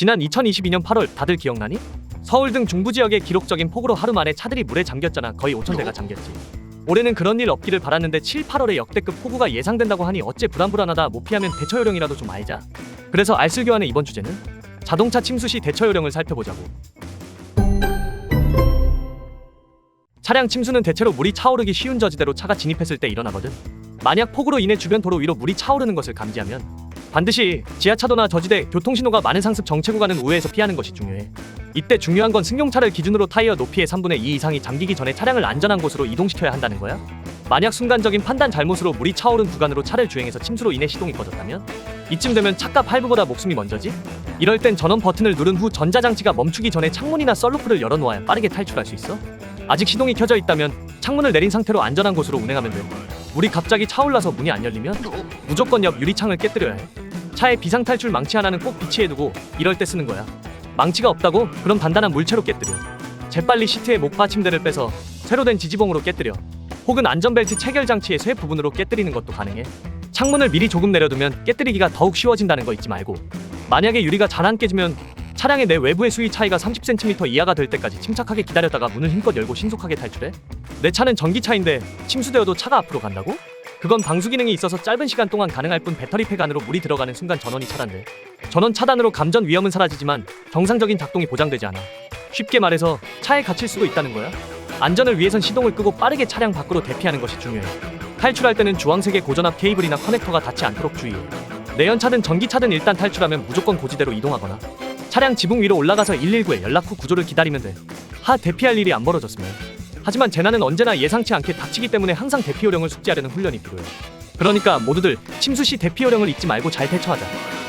지난 2022년 8월 다들 기억나니? 서울 등 중부 지역의 기록적인 폭우로 하루 만에 차들이 물에 잠겼잖아. 거의 5천 대가 잠겼지. 올해는 그런 일 없기를 바랐는데 7, 8월에 역대급 폭우가 예상된다고 하니 어째 불안불안하다. 못 피하면 대처 요령이라도 좀 알자. 그래서 알쓸교환의 이번 주제는 자동차 침수 시 대처 요령을 살펴보자고. 차량 침수는 대체로 물이 차오르기 쉬운 저지대로 차가 진입했을 때 일어나거든. 만약 폭우로 인해 주변 도로 위로 물이 차오르는 것을 감지하면 반드시 지하차도나 저지대, 교통신호가 많은 상습 정체 구간은 우회해서 피하는 것이 중요해. 이때 중요한 건 승용차를 기준으로 타이어 높이의 3분의 2 이상이 잠기기 전에 차량을 안전한 곳으로 이동시켜야 한다는 거야. 만약 순간적인 판단 잘못으로 물이 차오른 구간으로 차를 주행해서 침수로 인해 시동이 꺼졌다면 이쯤 되면 차값 할부보다 목숨이 먼저지? 이럴 땐 전원 버튼을 누른 후 전자장치가 멈추기 전에 창문이나 썰루프를 열어놓아야 빠르게 탈출할 수 있어. 아직 시동이 켜져 있다면 창문을 내린 상태로 안전한 곳으로 운행하면 돼. 물이 갑자기 차올라서 문이 안 열리면 무조건 옆 유리창을 깨뜨려야 해. 차에 비상 탈출 망치 하나는 꼭 비치해 두고 이럴 때 쓰는 거야. 망치가 없다고? 그럼 단단한 물체로 깨뜨려. 재빨리 시트의 목 받침대를 빼서 새로 된 지지봉으로 깨뜨려. 혹은 안전벨트 체결 장치의 쇠 부분으로 깨뜨리는 것도 가능해. 창문을 미리 조금 내려두면 깨뜨리기가 더욱 쉬워진다는 거 잊지 말고. 만약에 유리가 잘 안 깨지면 차량의 내 외부의 수위 차이가 30cm 이하가 될 때까지 침착하게 기다렸다가 문을 힘껏 열고 신속하게 탈출해. 내 차는 전기차인데 침수되어도 차가 앞으로 간다고? 그건 방수 기능이 있어서 짧은 시간 동안 가능할 뿐 배터리팩 안으로 물이 들어가는 순간 전원이 차단돼. 전원 차단으로 감전 위험은 사라지지만 정상적인 작동이 보장되지 않아. 쉽게 말해서 차에 갇힐 수도 있다는 거야. 안전을 위해선 시동을 끄고 빠르게 차량 밖으로 대피하는 것이 중요해. 탈출할 때는 주황색의 고전압 케이블이나 커넥터가 닿지 않도록 주의해. 내연차든 전기차든 일단 탈출하면 무조건 고지대로 이동하거나 차량 지붕 위로 올라가서 119에 연락 후 구조를 기다리면 돼. 하 대피할 일이 안 벌어졌으면. 하지만 재난은 언제나 예상치 않게 닥치기 때문에 항상 대피 요령을 숙지하려는 훈련이 필요해. 그러니까 모두들 침수 시 대피 요령을 잊지 말고 잘 대처하자.